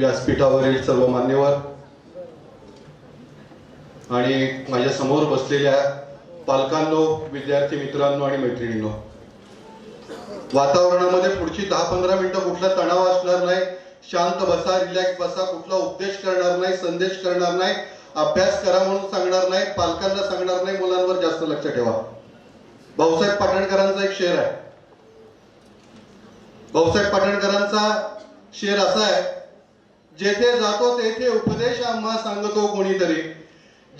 व्यासपीठावरील सर्व मान्यवर आणि माझ्यासमोर बसलेल्या पालकांनो विद्यार्थी मित्रांनो आणि मैत्रिणींनो वातावरणामध्ये पुढची दहा पंधरा मिनिटं कुठला तणाव असणार नाही शांत बसा रिलॅक्स बसा कुठला उपदेश करणार नाही संदेश करणार नाही अभ्यास करा म्हणून सांगणार नाही पालकांना सांगणार नाही मुलांवर जास्त लक्ष ठेवा. भाऊसाहेब पाटणकरांचा एक शेर आहे. भाऊसाहेब पाटणकरांचा शेर असा आहे जेथे जातो तेथे उपदेश आम्हा सांगतो कोणीतरी.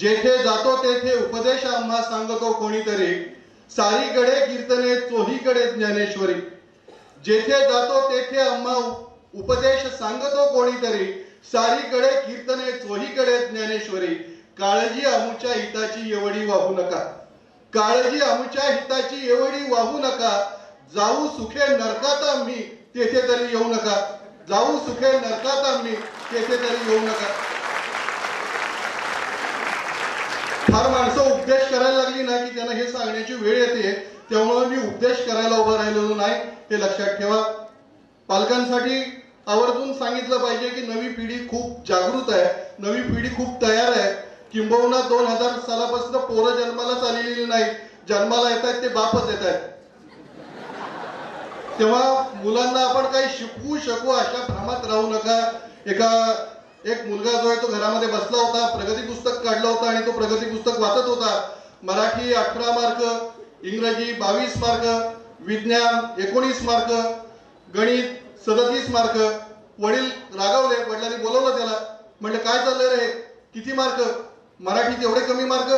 जेथे जातो तेथे उपदेश आम्हा सांगतो कोणीतरी. सारीकडे कीर्तने चोहीकडे ज्ञानेश्वरी. जेथे जातो तेथे आम्हा उपदेश सांगतो कोणीतरी. सारीकडे कीर्तने चोहीकडे ज्ञानेश्वरी. काळजी आमच्या हिताची एवढी वाहू नका. काळजी आमच्या हिताची एवढी वाहू नका. जाऊ सुखे नरकात आम्ही तेथे तरी येऊ नका. जाऊ सुखे नरकात आम्ही तेथे तरी येऊ नका. फार माणसं उपदेश करायला लागली ना की त्यांना हे सांगण्याची वेळ येते त्यामुळे मी उपदेश करायला उभं राहिलेलो नाही हे लक्षात ठेवा. पालकांसाठी आवर्जून सांगितलं पाहिजे की नवी पिढी खूप जागृत आहे नवी पिढी खूप तयार आहे. किंबहुना दोन हजार सालापासून पोरं जन्मालाच आलेली नाही जन्माला येत आहेत ते बापच येत आहेत तेव्हा मुलांना आपण काही शिकवू शकू अशा भ्रमात राहू नका. एका एक मुलगा जो आहे तो घरामध्ये बसला होता प्रगती पुस्तक काढलं होतं आणि तो प्रगती पुस्तक वाचत होता. मराठी अठरा मार्क इंग्रजी बावीस मार्क विज्ञान एकोणीस मार्क गणित सदतीस मार्क. वडील रागावले वडिलांनी बोलवलं त्याला. म्हणलं काय चाललंय रे? किती मार्क? मराठीत एवढे कमी मार्क?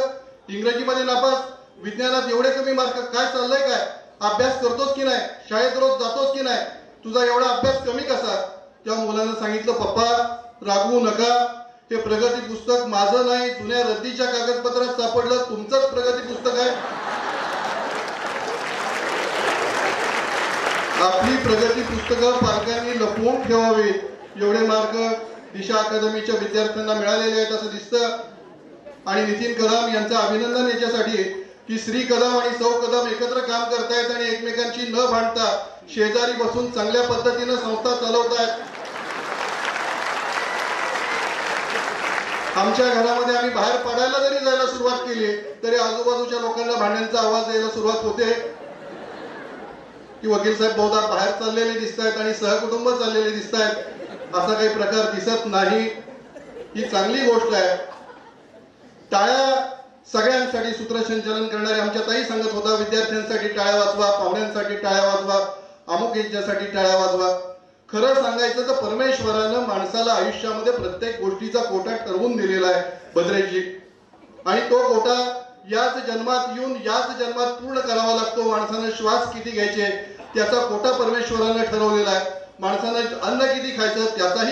इंग्रजीमध्ये नापास? विज्ञानात एवढे कमी मार्क? काय चाललंय काय? अभ्यास करतोस की नाही? शाळेत रोज जातोस की नाही? तुझा एवढा अभ्यास कमी कसा? त्या मुलांना सांगितलं पप्पा रागवू नका. हे प्रगती पुस्तक माझं नाही. जुन्या रद्दीच्या कागदपत्रात सापडलं. तुमचंच प्रगती पुस्तक आहे. आपली प्रगती पुस्तकं पालकांनी लपवून ठेवावी. एवढे मार्क दिशा अकादमीच्या विद्यार्थ्यांना मिळालेले आहेत असं दिसतं. आणि नितीन कदम यांचं अभिनंदन याच्यासाठी की श्री कदम आणि सौ कदम एकत्र काम करतायत आणि एकमेकांची न भांडता शेजारी बसून चांगल्या पद्धतीनं संस्था चालवतायत. आमच्या घरामध्ये आम्ही बाहेर पडायला जरी जायला सुरुवात केली तरी आजूबाजूच्या लोकांना भांड्यांचा आवाज यायला सुरुवात होते. की वकील साहेब बहुधा बाहेर चाललेले दिसत आहेत आणि सहकुटुंब चाललेले दिसत आहेत असा काही प्रकार दिसत नाही. ही चांगली गोष्ट आहे. टाळ्या सगळ्यांसाठी सूत्रसंचालन करणारे आमच्या ताई सांगत होता विद्यार्थ्यांसाठी टाळ्या वाजवा पाहुण्यांसाठी टाळ्या वाजवा अमुक यांच्यासाठी टाळ्या वाजवा. खरं सांगायचं तर परमेश्वरानं माणसाला आयुष्यामध्ये प्रत्येक गोष्टीचा कोटा ठरवून दिलेला आहे भद्रेजी. आणि तो कोटा याच जन्मात येऊन याच जन्मात पूर्ण करावा लागतो. माणसानं श्वास किती घ्यायचे त्याचा कोटा परमेश्वरानं ठरवलेला आहे. माणसानं अन्न किती खायचं त्याचाही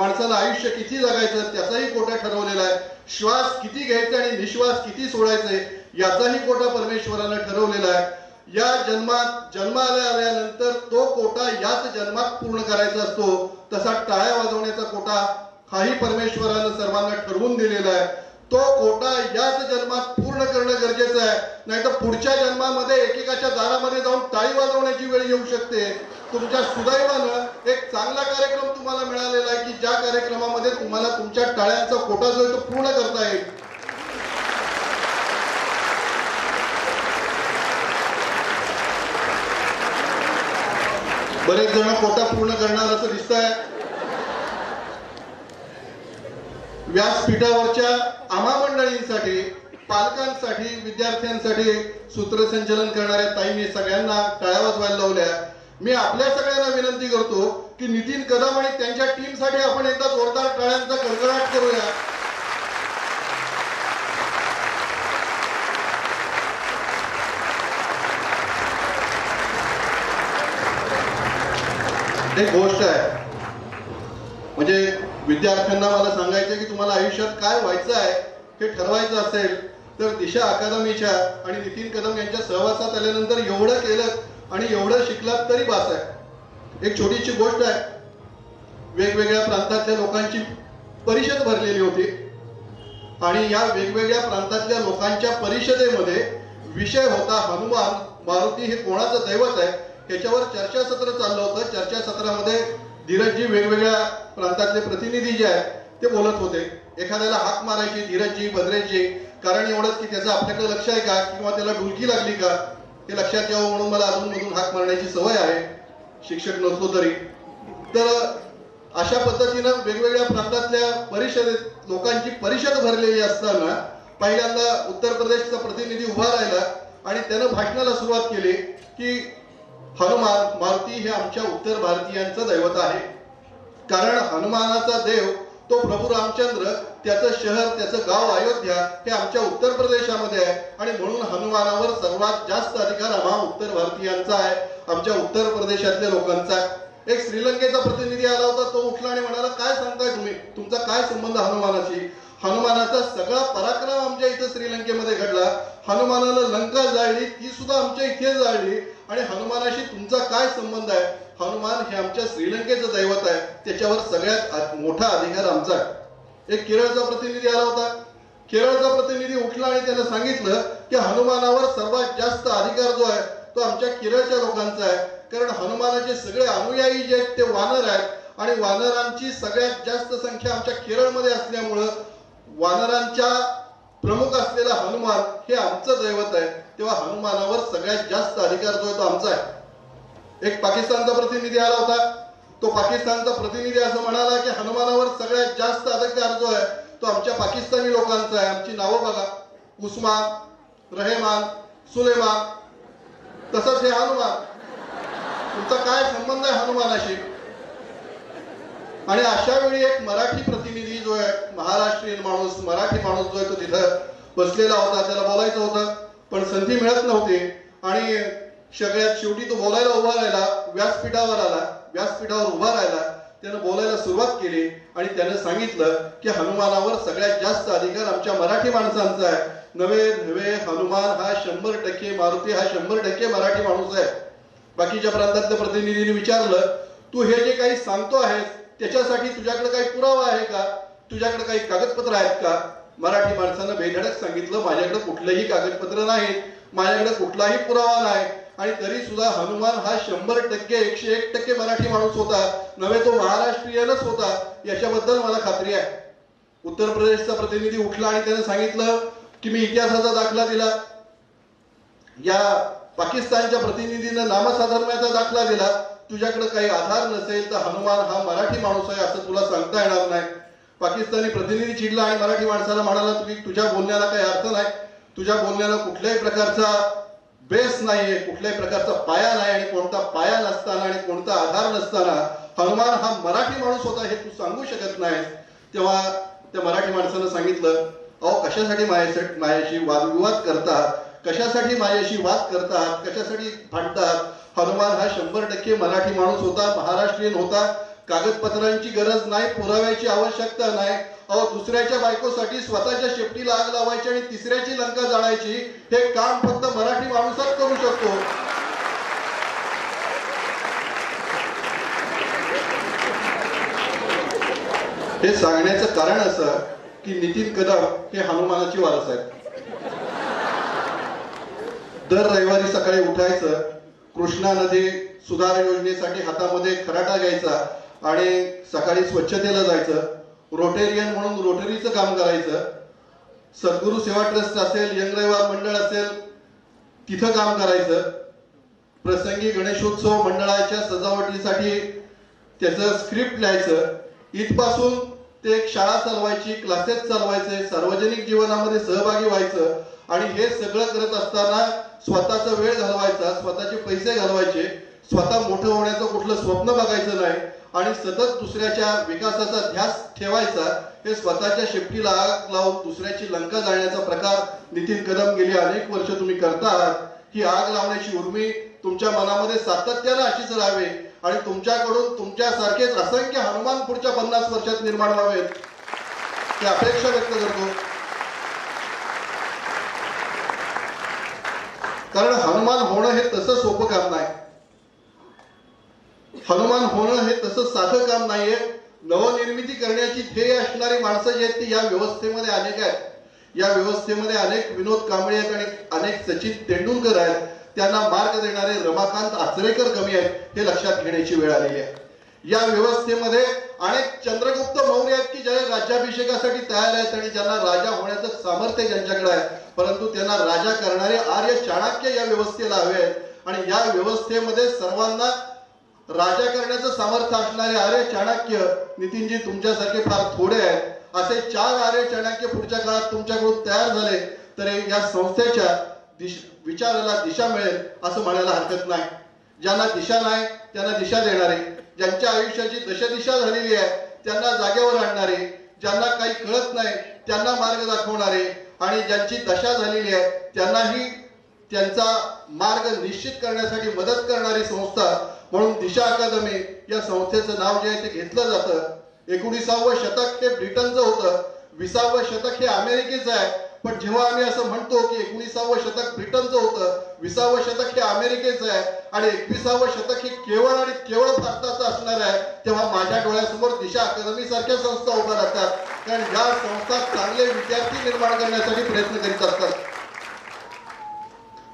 माणसाला आयुष्य किती जगायचं त्याचाही कोटा ठरवलेला आहे. श्वास किती घ्यायचे आणि निश्वास किती सोडायचे याचाही कोटा परमेश्वरानं ठरवलेला आहे. या जन्मात जन्माला आल्यानंतर तो कोटा याच जन्मात पूर्ण करायचा असतो. तसा टाळ्या वाजवण्याचा कोटा हाही परमेश्वरानं सर्वांना ठरवून दिलेला आहे. तो कोटा याच जन्मात पूर्ण करणं गरजेचं आहे. नाही तर पुढच्या जन्मामध्ये एकेकाच्या दारामध्ये जाऊन टाळी वाजवण्याची वेळ येऊ शकते. तुमच्या सुदैवानं एक चांगला कार्यक्रम तुम्हाला मिळालेला आहे की ज्या कार्यक्रमामध्ये तुम्हाला तुमच्या टाळ्यांचा कोटा जो आहे तो पूर्ण करता येईल. बरेच जण कोटा पूर्ण करणार असं दिसत आहे व्यासपीठावरच्या आम्हा मंडळींसाठी पालकांसाठी विद्यार्थ्यांसाठी सूत्रसंचलन करणाऱ्या ताईंनी सगळ्यांना टाळ्या वाजवायला लावल्या. मी आपल्या सगळ्यांना विनंती करतो की नितीन कदम आणि त्यांच्या टीमसाठी आपण एकदा जोरदार टाळ्यांचा कडकडाट करूया. एक गोष्ट आहे. म्हणजे विद्यार्थ्यांना मला सांगायचं की तुम्हाला आयुष्यात काय व्हायचं आहे हे ठरवायचं असेल तर दिशा अकादमीच्या आणि नितीन कदम यांच्या सहवासात आल्यानंतर एवढं केलं आणि एवढं शिकलात तरी बास आहे. एक छोटीशी गोष्ट आहे. वेगवेगळ्या प्रांतातल्या लोकांची परिषद भरलेली होती. आणि या वेगवेगळ्या प्रांतातल्या लोकांच्या परिषदेमध्ये विषय होता हनुमान मारुती हे कोणाचं दैवत आहे त्याच्यावर चर्चासत्र चाललं होतं. चर्चासत्रामध्ये धीरजजी वेगवेगळ्या प्रांतातले प्रतिनिधी जे आहेत ते बोलत होते. एखाद्याला हाक मारायची धीरजजी भद्रेजी कारण एवढंच की त्याचं आपल्याकडे लक्ष आहे का? किंवा त्याला डुलकी लागली का? हे लक्षात यावं म्हणून मला अजूनमधून हाक मारण्याची सवय आहे. शिक्षक नसलो तरी. तर अशा पद्धतीनं वेगवेगळ्या प्रांतातल्या परिषदेत लोकांची परिषद भरलेली असताना पहिल्यांदा उत्तर प्रदेशचा प्रतिनिधी उभा राहिला आणि त्यानं भाषणाला सुरुवात केली की हनुमान मारुती हे आमच्या उत्तर भारतीयांचं दैवत आहे. कारण हनुमानाचा देव तो प्रभू रामचंद्र त्याचं शहर त्याचं गाव अयोध्या हे आमच्या उत्तर प्रदेशामध्ये आहे. आणि म्हणून हनुमानावर सर्वात जास्त अधिकार हा उत्तर भारतीयांचा आहे. आमच्या उत्तर प्रदेशातल्या लोकांचा आहे. एक श्रीलंकेचा प्रतिनिधी आला होता तो उठला आणि म्हणाला काय सांगताय तुम्ही? तुमचा काय संबंध हनुमानाशी? हनुमानाचा सगळा पराक्रम आमच्या इथं श्रीलंकेमध्ये घडला. हनुमानाला लंका जाळली ती सुद्धा आमच्या इथे जाळली. आणि हनुमानाशी तुमचा काय संबंध आहे? हनुमान हे आमच्या श्रीलंकेचं दैवत आहे. त्याच्यावर सगळ्यात मोठा अधिकार आमचा आहे. एक केरळचा प्रतिनिधी आला होता. केरळचा प्रतिनिधी उठला आणि त्यानं सांगितलं की हनुमानावर सर्वात जास्त अधिकार जो आहे तो आमच्या केरळच्या लोकांचा आहे. कारण हनुमानाचे सगळे अनुयायी जे आहेत ते वानर आहेत. आणि वानरांची सगळ्यात जास्त संख्या आमच्या केरळमध्ये असल्यामुळं वानरांच्या प्रमुख असलेला हनुमान हे आमचं दैवत आहे. तेव्हा हनुमानावर सगळ्यात जास्त अधिकार जो आहे तो आमचा आहे. एक पाकिस्तानचा प्रतिनिधी आला होता. तो पाकिस्तानचा प्रतिनिधी असं म्हणाला की हनुमानावर सगळ्यात जास्त अधिकार जो आहे. तो आमच्या पाकिस्तानी लोकांचा आहे. आमची नावं बघा. उस्मान रहेमान सुलेमान. तसंच हे हनुमान. तुमचा काय संबंध आहे हनुमानाशी? आणि अशा वेळी एक मराठी प्रतिनिधी जो आहे महाराष्ट्रीयन माणूस मराठी माणूस जो आहे तो तिथं बसलेला होता. त्याला बोलायचं होतं. पण संधी मिळत नव्हती. आणि सगळ्यात शेवटी तो बोलायला उभा राहिला व्यासपीठावर आला व्यासपीठावर उभा राहिला त्यानं बोलायला सुरुवात केली आणि त्यानं सांगितलं की हनुमानावर सगळ्यात जास्त अधिकार आमच्या मराठी माणसांचा आहे. नवे नवे हनुमान हा शंभर टक्के मारुती हा शंभर टक्के मराठी माणूस आहे. बाकीच्या प्रांतातल्या प्रतिनिधींनी विचारलं तू हे जे काही सांगतो आहेस त्याच्यासाठी तुझ्याकडे काही पुरावा आहे का? तुझ्याकडे काही कागदपत्र आहेत का? मराठी माणसानं बेधडक सांगितलं माझ्याकडे कुठलंही कागदपत्र नाही. माझ्याकडे कुठलाही पुरावा नाही. आणि तरी सुद्धा हनुमान हा शंभर टक्के एकशे एक टक्के मराठी माणूस होता. नव्हे तो महाराष्ट्रीयनच होता. याच्याबद्दल मला खात्री आहे. उत्तर प्रदेशचा प्रतिनिधी उठला आणि त्याने सांगितलं की मी इतिहासाचा दाखला दिला. या पाकिस्तानच्या प्रतिनिधीनं नामसाधर्म्याचा दाखला दिला. तुझ्याकडे काही आधार नसेल तर हनुमान हा मराठी माणूस आहे असं तुला सांगता येणार नाही. पाकिस्तानी प्रतिनिधी चिडला आणि मराठी माणसाला म्हणाला तुम्ही तुझ्या बोलण्याला काही अर्थ नाही. तुझ्या बोलण्याला कुठल्याही प्रकारचा बेस नाहीये कुठल्याही प्रकारचा पाया नाही आणि कोणता पाया नसताना आणि कोणता आधार नसताना हनुमान हा मराठी माणूस होता हे तू सांगू शकत नाही तेव्हा त्या मराठी माणसानं सांगितलं अहो कशासाठी माझ्यासाठी माझ्याशी वादविवाद करतात? कशासाठी माझ्याशी वाद करतात? कशासाठी भांडतात? हनुमान हा शंभर टक्के मराठी माणूस होता महाराष्ट्रीयन होता. कागदपत्रांची गरज नाही पुराव्याची आवश्यकता नाही. दुसऱ्याच्या बायकोसाठी स्वतःच्या शेपटीला आग लावायची आणि तिसऱ्याची लंका जाळायची हे काम फक्त मराठी माणूसच करू शकतो. हे सांगण्याचं कारण असं की नितीन कदम हे हनुमानाची वारस आहेत. दर रविवारी सकाळी उठायचं कृष्णा नदी सुधार योजनेसाठी हातामध्ये खराटा घ्यायचा आणि सकाळी स्वच्छतेला जायचं रोटेरियन म्हणून रोटरीचं काम करायचं. सद्गुरू सेवा ट्रस्ट असेल यंग रविवार मंडळ असेल तिथं काम करायचं. प्रसंगी गणेशोत्सव मंडळाच्या सजावटीसाठी त्याचं स्क्रिप्ट लिहायचं. इथपासून ते एक शाळा चालवायची क्लासेस चालवायचे सार्वजनिक जीवनामध्ये सहभागी व्हायचं आणि हे सगळं करत असताना स्वतःचा वेळ घालवायचा स्वतःचे पैसे घालवायचे. स्वतः मोठं होण्याचं कुठलं स्वप्न बघायचं नाही आणि सतत दुसऱ्याच्या विकासाचा ध्यास ठेवायचा हे स्वतःच्या शेपटीला आग लावून दुसऱ्याची लंका जाळण्याचा प्रकार नितीन कदम गेली अनेक वर्ष तुम्ही करता आहात ही आग लावण्याची उर्मी तुमच्या मनामध्ये सातत्यानं अशीच राहावी आणि तुमच्याकडून तुमच्यासारखेच असंख्य हनुमान पुढच्या पन्नास वर्षात निर्माण व्हावेत. ही अपेक्षा व्यक्त करतो. कारण हनुमान होणं हे तसं सोपं काम नाही. हनुमान होणं हे तसं साधं काम नाहीये. नवनिर्मिती करण्याची ध्येय असणारी माणसं जी आहेत ती या व्यवस्थेमध्ये अनेक आहेत. या व्यवस्थेमध्ये अनेक विनोद कांबळे आहेत आणि अनेक सचिन तेंडुलकर आहेत. त्यांना मार्ग देणारे रमाकांत आचरेकर कमी आहेत हे लक्षात घेण्याची वेळ आलेली आहे. या व्यवस्थेमध्ये अनेक चंद्रगुप्त मौर्य आहेत की जे राज्याभिषेकासाठी तयार आहेत आणि ज्यांना राजा होण्याचं सामर्थ्य ज्यांच्याकडे आहे. परंतु त्यांना राजा करणारे आर्य चाणक्य या व्यवस्थेला हवे आहेत. आणि या व्यवस्थेमध्ये सर्वांना राजा करण्याचं सामर्थ्य असणारे आर्य चाणक्य नितीनजी तुमच्यासारखे फार थोडे आहेत. असे चार आर्य चाणक्य पुढच्या काळात तुमच्याकडून तयार झाले तर या संस्थेच्या दिश विचाराला दिशा मिळेल असं म्हणायला हरकत नाही. ज्यांना दिशा नाही त्यांना दिशा देणारे. ज्यांच्या आयुष्याची दशदिशा झालेली आहे त्यांना जागेवर आणणारे. ज्यांना काही कळत नाही त्यांना मार्ग दाखवणारे. आणि ज्यांची दशा झालेली आहे त्यांनाही त्यांचा मार्ग निश्चित करण्यासाठी मदत करणारी संस्था म्हणून दिशा अकादमी या संस्थेचं नाव जे आहे ते घेतलं जातं. एकोणीसावं शतक हे ब्रिटनचं होतं. विसावं शतक हे अमेरिकेचं आहे. पण जेव्हा आम्ही असं म्हणतो की एकोणीसावं शतक ब्रिटनचं होतं विसावं शतक हे अमेरिकेचं आहे आणि एकविसावं शतक हे केवळ आणि केवळ भारताचं असणार आहे तेव्हा माझ्या डोळ्यासमोर दिशा अकादमी सारख्या संस्था उभ्या राहतात. कारण या संस्था चांगले विद्यार्थी निर्माण करण्यासाठी प्रयत्न करीत असतात.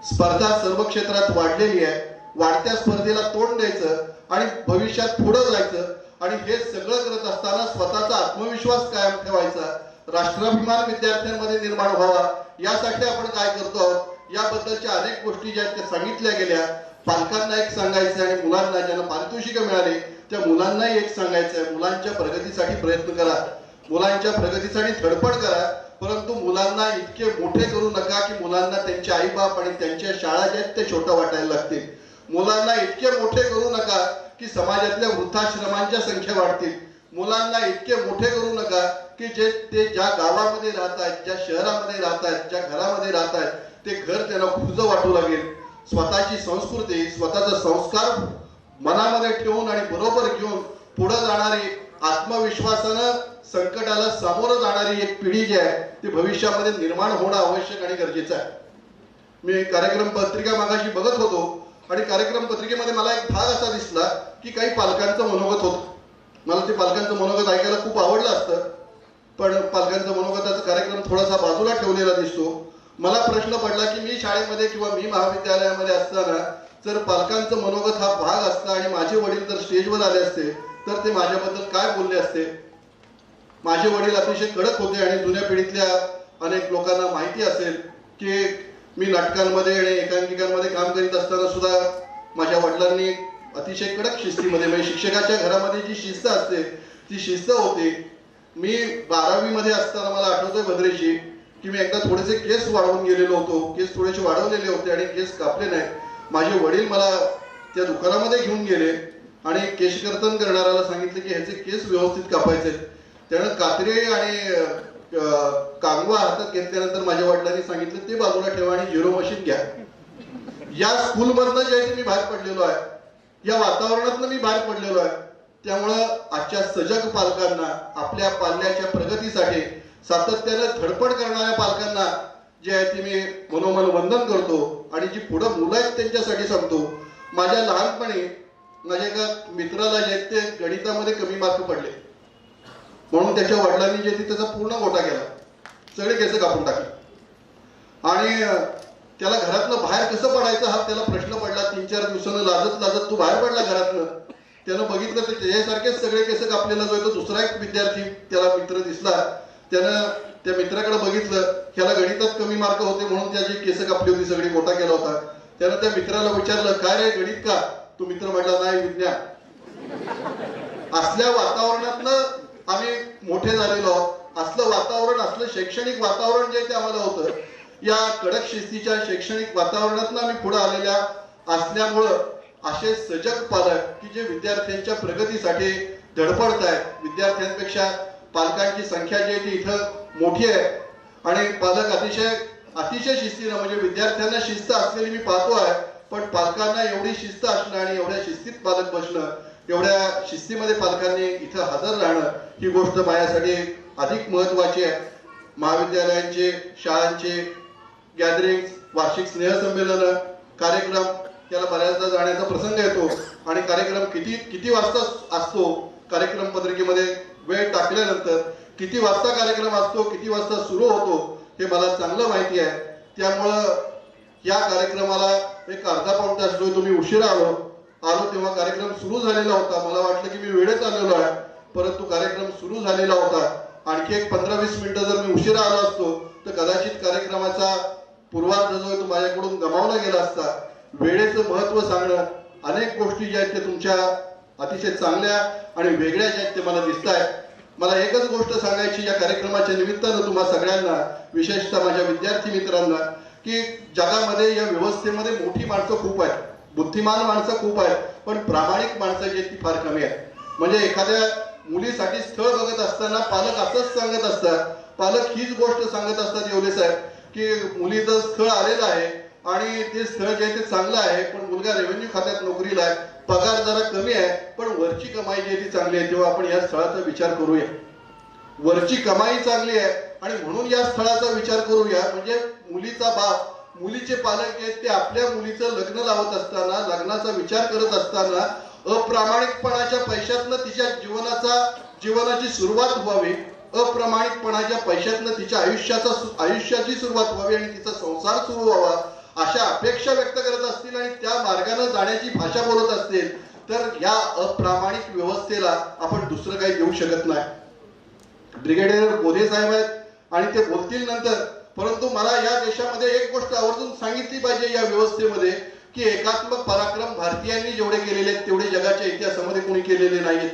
स्पर्धा सर्व क्षेत्रात वाढलेली आहे. वाढत्या स्पर्धेला तोंड द्यायचं आणि भविष्यात पुढे जायचं आणि हे सगळं करत असताना स्वतःचा आत्मविश्वास कायम ठेवायचा. राष्ट्राभिमान विद्यार्थ्यांमध्ये निर्माण व्हावा. यासाठी आपण काय करतो आहोत? याबद्दलच्या अनेक गोष्टी ज्या आहेत त्या सांगितल्या गेल्या. पालकांना एक सांगायचं आणि मुलांना ज्यांना पारितोषिकं मिळाली त्या मुलांनाही एक सांगायचं आहे. मुलांच्या प्रगतीसाठी प्रयत्न करा. मुलांच्या प्रगतीसाठी धडपड करा. परंतु मुलांना इतके मोठे करू नका की मुलांना त्यांचे आईबाप आणि त्यांच्या शाळा ज्या आहेत त्या छोट्या वाटायला लागतील. मुलांना इतके मोठे करू नका की समाजातल्या वृद्धाश्रमांच्या संख्या वाढतील. मुलांना इतके मोठे करू नका की जे ते ज्या गावामध्ये राहतात ज्या शहरामध्ये राहतात ज्या घरामध्ये राहतात ते घर त्यांना खुज वाटू लागेल. स्वतःची संस्कृती स्वतःचा संस्कार मनामध्ये ठेवून आणि बरोबर घेऊन पुढे जाणारी आत्मविश्वासानं संकटाला सामोरं जाणारी एक पिढी जी आहे ती भविष्यामध्ये निर्माण होणं आवश्यक आणि गरजेचं आहे. मी कार्यक्रम पत्रिका मागाशी बघत होतो. आणि कार्यक्रम पत्रिकेमध्ये मला एक भाग असा दिसला की काही पालकांचं मनोगत होतं. मला ते पालकांचं मनोगत ऐकायला खूप आवडलं असतं. पण पालकांचं मनोगताचा कार्यक्रम थोडासा बाजूला ठेवलेला दिसतो. मला प्रश्न पडला की मी शाळेमध्ये किंवा मी महाविद्यालयामध्ये असताना जर पालकांचं मनोगत हा भाग असता आणि माझे वडील जर स्टेजवर आले असते तर ते माझ्याबद्दल काय बोलले असते? माझे वडील अतिशय कडक होते आणि जुन्या पिढीतल्या अनेक लोकांना माहिती असेल की मी नाटकांमध्ये आणि एकांकिकांमध्ये काम करीत असताना सुद्धा माझ्या वडिलांनी अतिशय कडक शिस्तीमध्ये म्हणजे शिक्षकाच्या घरामध्ये जी शिस्त असते ती शिस्त होती. मी बारावी मध्ये असताना मला आठवतोय भद्रेशी की मी एकदा थोडेसे केस वाढवून गेलेलो होतो. केस थोडेसे वाढवलेले होते आणि केस कापले नाही माझे वडील मला त्या दुकानामध्ये घेऊन गेले आणि केश कर्तन करणाऱ्याला सांगितले की ह्याचे केस व्यवस्थित कापायचे त्यानं कात्री आणि कांगवा हातात घेतल्यानंतर माझ्या वडिलांनी सांगितलं ते बाजूला ठेवा आणि झिरो मशीन घ्या. या स्कूलमधनं जे आहे मी बाहेर पडलेलो आहे. या वातावरणातनं मी बाहेर पडलेलो आहे. त्यामुळं आजच्या सजग पालकांना आपल्या पाल्याच्या प्रगतीसाठी सातत्यानं धडपड करणाऱ्या पालकांना जे आहे ते मी मनोमन वंदन करतो आणि जी पुढं मुलं आहेत त्यांच्यासाठी सांगतो. माझ्या लहानपणी माझ्या एका मित्राला जे ते गणितामध्ये कमी मार्क पडले. म्हणून त्याच्या वडिलांनी जे त्याचा पूर्ण गोटा केला. सगळे केस कापून टाकले. आणि त्याला घरातनं बाहेर कसं पडायचं हा त्याला प्रश्न पडला. तीन चार दिवसानं लाजत लाजत तू बाहेर पडला घरातनं. त्यानं बघितलं तर त्याच्यासारखेच सगळे केस कापलेला जो आहे तो दुसरा एक विद्यार्थी त्याला मित्र दिसला. त्यानं त्या मित्राकडे बघितलं. ह्याला गणितात कमी मार्क होते म्हणून त्याची केस कापली होती सगळी मोठा केला होता. त्यानं त्या मित्राला विचारलं काय रे गणित का? तो मित्र म्हटला नाही विज्ञान. असल्या वातावरणातनं आम्ही मोठे झालेलो आहोत. असलं वातावरण असलं शैक्षणिक वातावरण जे ते आम्हाला होतं. या कडक शिस्तीच्या शैक्षणिक वातावरणातून आम्ही पुढे आलेल्या असल्यामुळं असे सजग पालक की जे विद्यार्थ्यांच्या प्रगतीसाठी धडपडत आहेत. विद्यार्थ्यांपेक्षा पालकांची संख्या जी आहे ती इथं मोठी आहे. आणि पालक अतिशय अतिशय शिस्तीनं म्हणजे विद्यार्थ्यांना शिस्त असलेली मी पाहतो आहे पण पालकांना एवढी शिस्त असणं आणि एवढ्या शिस्तीत पालक बसणं एवढ्या शिस्तीमध्ये पालकांनी इथं हजर राहणं ही गोष्ट माझ्यासाठी अधिक महत्वाची आहे. महाविद्यालयांचे शाळांचे गॅदरिंग वार्षिक स्नेहसंमेलन कार्यक्रम त्याला बऱ्याचदा जाण्याचा प्रसंग येतो. आणि कार्यक्रम किती किती वाजता असतो? कार्यक्रम पत्रिकेमध्ये वेळ टाकल्यानंतर किती वाजता कार्यक्रम असतो किती वाजता सुरू होतो हे मला चांगलं माहिती आहे. त्यामुळं या कार्यक्रमाला एक अर्धा पाऊण तास तुम्ही उशिरा आलो आलो तेव्हा कार्यक्रम सुरू झालेला होता. मला वाटलं की मी वेळेत आलेलो आहे. परंतु कार्यक्रम सुरू झालेला होता. आणखी एक पंधरा वीस मिनिटं जर मी उशिरा आलो असतो तर कदाचित कार्यक्रमाचा पूर्वार्ध जो आहे तो माझ्याकडून गमावला गेला असता. वेळेचं महत्त्व सांगणं अनेक गोष्टी ज्या आहेत त्या तुमच्या अतिशय चांगल्या आणि वेगळ्या ज्या आहेत ते मला दिसत आहेत. मला एकच गोष्ट सांगायची या कार्यक्रमाच्या निमित्तानं तुम्हा सगळ्यांना विशेषतः माझ्या विद्यार्थी मित्रांना की जगामध्ये या व्यवस्थेमध्ये मोठी माणसं खूप आहेत. बुद्धिमान माणसं खूप आहेत पण प्रामाणिक माणसं जी आहेत ती फार कमी आहेत. म्हणजे एखाद्या मुलीसाठी स्थळ बघत असताना पालक असंच सांगत असतात. पालक हीच गोष्ट सांगत असतात एवढे साहेब की मुलीचं स्थळ आलेलं आहे आणि ते स्थळ जे आहे ते चांगलं आहे पण मुलगा रेव्हेन्यू खात्यात नोकरीला आहे पगार जरा कमी आहे पण वरची कमाई जी आहे ती चांगली आहे तेव्हा आपण या स्थळाचा विचार करूया. वरची कमाई चांगली आहे आणि म्हणून या स्थळाचा विचार करूया म्हणजे मुलीचा बाप मुलीचे पालक आहेत ते आपल्या मुलीचं लग्न लावत असताना लग्नाचा विचार करत असताना अप्रामाणिकपणाच्या पैशातनं तिच्या जीवनाचा जीवनाची सुरुवात व्हावी. अप्रामाणिकपणाच्या पैशातनं तिच्या आयुष्याचा आयुष्याची सुरुवात व्हावी आणि तिचा संसार सुरू व्हावा अशा अपेक्षा व्यक्त करत असतील आणि त्या मार्गाने जाण्याची भाषा बोलत असतील तर या अप्रामाणिक व्यवस्थेला आपण दुसरं काही देऊ शकत नाही. ब्रिगेडियर बोधे साहेब आहेत आणि ते बोलतील नंतर परंतु मला या देशामध्ये एक गोष्ट आवर्जून सांगितली पाहिजे या व्यवस्थेमध्ये की एकात्मक पराक्रम भारतीयांनी जेवढे केलेले आहेत तेवढे जगाच्या इतिहासामध्ये कोणी केलेले नाहीत.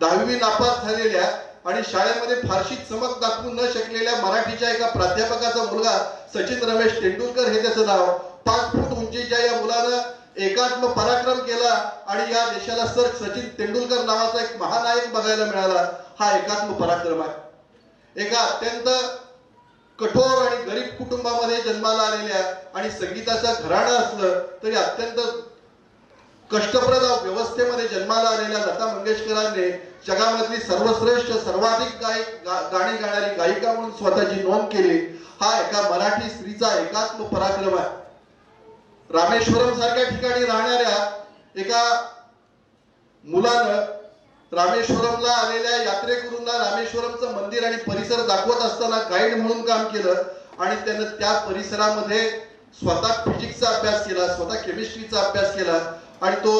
दहावी नापास झालेल्या आणि शाळेमध्ये फारशी चमक दाखवू न शकलेल्या मराठीच्या एका प्राध्यापकाचा मुलगा सचिन रमेश तेंडुलकर हे त्याचं नाव. पाच फूट उंचीच्या या मुलानं एकात्म पराक्रम केला आणि या देशाला सर सचिन तेंडुलकर नावाचा एक महानायक बघायला मिळाला. हा एकात्म पराक्रम आहे. एका अत्यंत कठोर आणि गरीब कुटुंबामध्ये जन्माला आलेल्या आणि संगीताचं घराणं असलं तरी अत्यंत कष्टप्रद व्यवस्थेमध्ये जन्माला आलेल्या लता मंगेशकरांनी जगामधली सर्वश्रेष्ठ सर्वाधिक गायक गा- गाणी गाणारी गायिका म्हणून स्वतःची नोंद केली. हा एका मराठी स्त्रीचा एकात्म पराक्रम आहे. रामेश्वरम सारख्या ठिकाणी राहणाऱ्या एका मुलानं रामेश्वरमला आलेल्या यात्रेकरूंना रामेश्वरमचं मंदिर आणि परिसर दाखवत असताना गाईड म्हणून काम केलं आणि त्यानं त्या परिसरामध्ये स्वतः फिजिक्सचा अभ्यास केला स्वतः केमिस्ट्रीचा अभ्यास केला आणि तो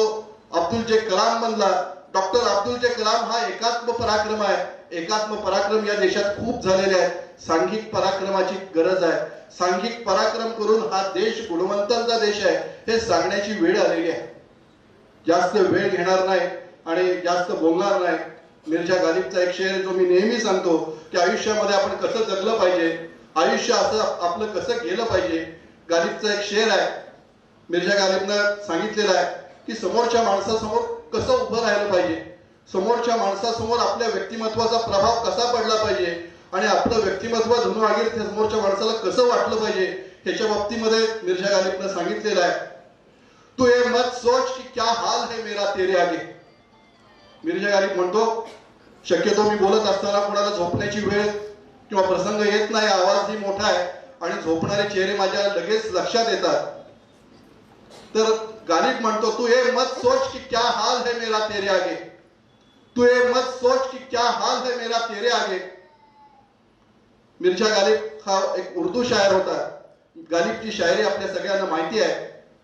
अब्दुल जे कलाम म्हणला डॉक्टर अब्दुल जे कलाम हा एकात्म पराक्रम आहे. एकात्म पराक्रम या देशात खूप झालेले आहे सांघिक पराक्रमाची गरज आहे. सांघिक पराक्रम करून हा देश गुणवंतांचा देश आहे. हे सांगण्याची वेळ आलेली आहे. जास्त वेळ घेणार नाही. आणि जास्त बोलणार नाही. मिर्झा गालिबचा एक शेर जो मी नेहमी सांगतो की आयुष्यामध्ये आपण कसं जगलं पाहिजे आयुष्य असं आपलं कसं गेलं पाहिजे गालिबचा एक शेर आहे. मिर्झा गालिबनं सांगितलेलं आहे की समोरच्या माणसासमोर कसं उभं राहिलं पाहिजे समोरच्या माणसासमोर आपल्या व्यक्तिमत्वाचा प्रभाव कसा पडला पाहिजे आणि आपलं व्यक्तिमत्व धुनू आगीर त्या समोरच्या माणसाला कसं वाटलं पाहिजे ह्याच्या बाबतीमध्ये मिर्झा गालिबनं सांगितलेलं आहे. तू ये मत सोच की क्या हाल है मेरा तेरे आगे? मिर्झा गारीब म्हणतो शक्यतो मी बोलत असताना कोणाला झोपण्याची वेळ किंवा प्रसंग येत नाही. आवाजही मोठा आहे आणि झोपणारे चेहरे माझ्या लगेच लक्षात येतात. तर गालिब म्हणतो तू ये मत सोच की क्या हाल है मेरा तेरे आगे. तू ये मत सोच की क्या हाल है मेरा तेरे आगे. मिर्झा गालिब हा एक उर्दू शायर होता. गालिबची शायरी आपल्या सगळ्यांना माहिती आहे.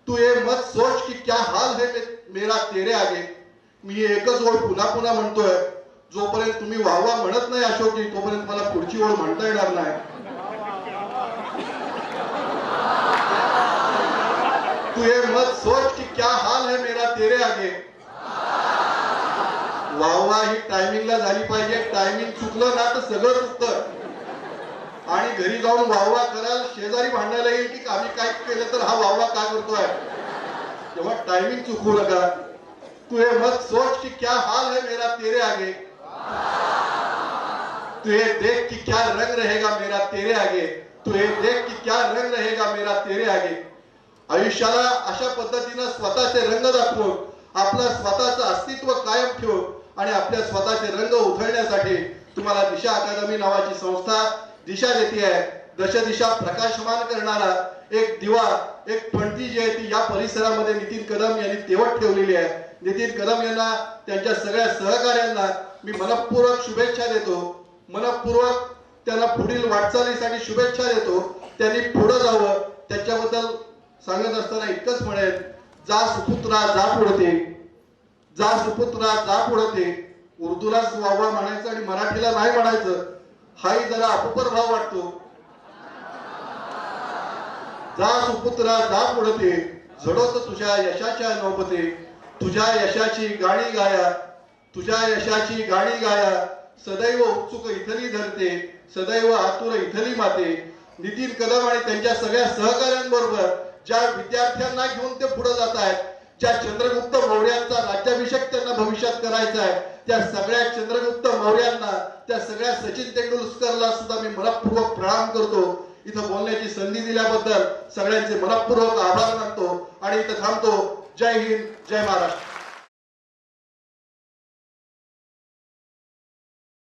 तू ये मत सोच की क्या हाल है मेरा तेरे आगे. मी एकच ओळ पुन्हा पुन्हा म्हणतोय जोपर्यंत तुम्ही वाहवा म्हणत नाही अशोकजी तोपर्यंत मला पुढची ओळ म्हणता येणार नाही. तू ये मत सोच की क्या हाल है मेरा तेरे आगे. वाहवा ही टायमिंगला झाली पाहिजे. टायमिंग चुकलं ना तर सगळं चुकतं. आणि घरी जाऊन वाहवा कराल शेजारी भांडायला येईल की आम्ही काय केलं तर हा वाहवा का करतोय? तेव्हा टायमिंग चुकवू नका. तू ये मत सोच कि क्या हाल है मेरा तेरे आगे? तू ये देख कि क्या रंग रहेगा मेरा तेरे आगे? तू ये देख कि क्या रंग रहेगा मेरा तेरे आगे? आयुष्याला अशा पद्धतीनं स्वतःचे रंग दाखवून आपलं स्वतःचं अस्तित्व कायम ठेवून आणि आपल्या स्वतःचे रंग उधळण्यासाठी तुम्हाला दिशा अकादमी नावाची संस्था दिशा देते आहे. दशदिशा प्रकाशमान करणारा एक दिवा एक पणती जी आहे ती या परिसरामध्ये नितीन कदम यांनी तेवट ठेवलेली आहे. नितीन कदम यांना त्यांच्या सगळ्या सहकार्यांना मी मनपूर्वक शुभेच्छा देतो. मनपूर्वक त्यांना पुढील वाटचालीसाठी शुभेच्छा देतो. त्यांनी पुढे जावं. त्याच्याबद्दल सांगत असताना इतकंच म्हणेल जा सुपुत्रा जा पुढते जा सुपुत्रा जा पुढते उर्दूलाच वावळा म्हणायचं आणि मराठीला नाही म्हणायचं. हाही जरा अपुपर भाव वाटतो. जा सुपुत्रा जा पुढते झडोत तुझ्या यशाच्या नोबते तुझ्या यशाची गाणी गाया. तुझ्या यशाची गाणी गाया. सदैव उत्सुक इथली धरते. सदैव आतुर इथली माते. नितीन कदम आणि त्यांच्या सगळ्या सहकाऱ्यांबरोबर ज्या विद्यार्थ्यांना घेऊन ते पुढे जात आहेत ज्या चंद्रगुप्त मौर्यांचा राज्याभिषेक त्यांना भविष्यात करायचा आहे त्या सगळ्या चंद्रगुप्त मौर्यांना त्या सगळ्या सचिन तेंडुलकरला सुद्धा मी मनपूर्वक प्रणाम करतो. इथं बोलण्याची संधी दिल्याबद्दल सगळ्यांचे मनपूर्वक आभार मानतो आणि इथं थांबतो. जय हिंद जय महाराष्ट्र.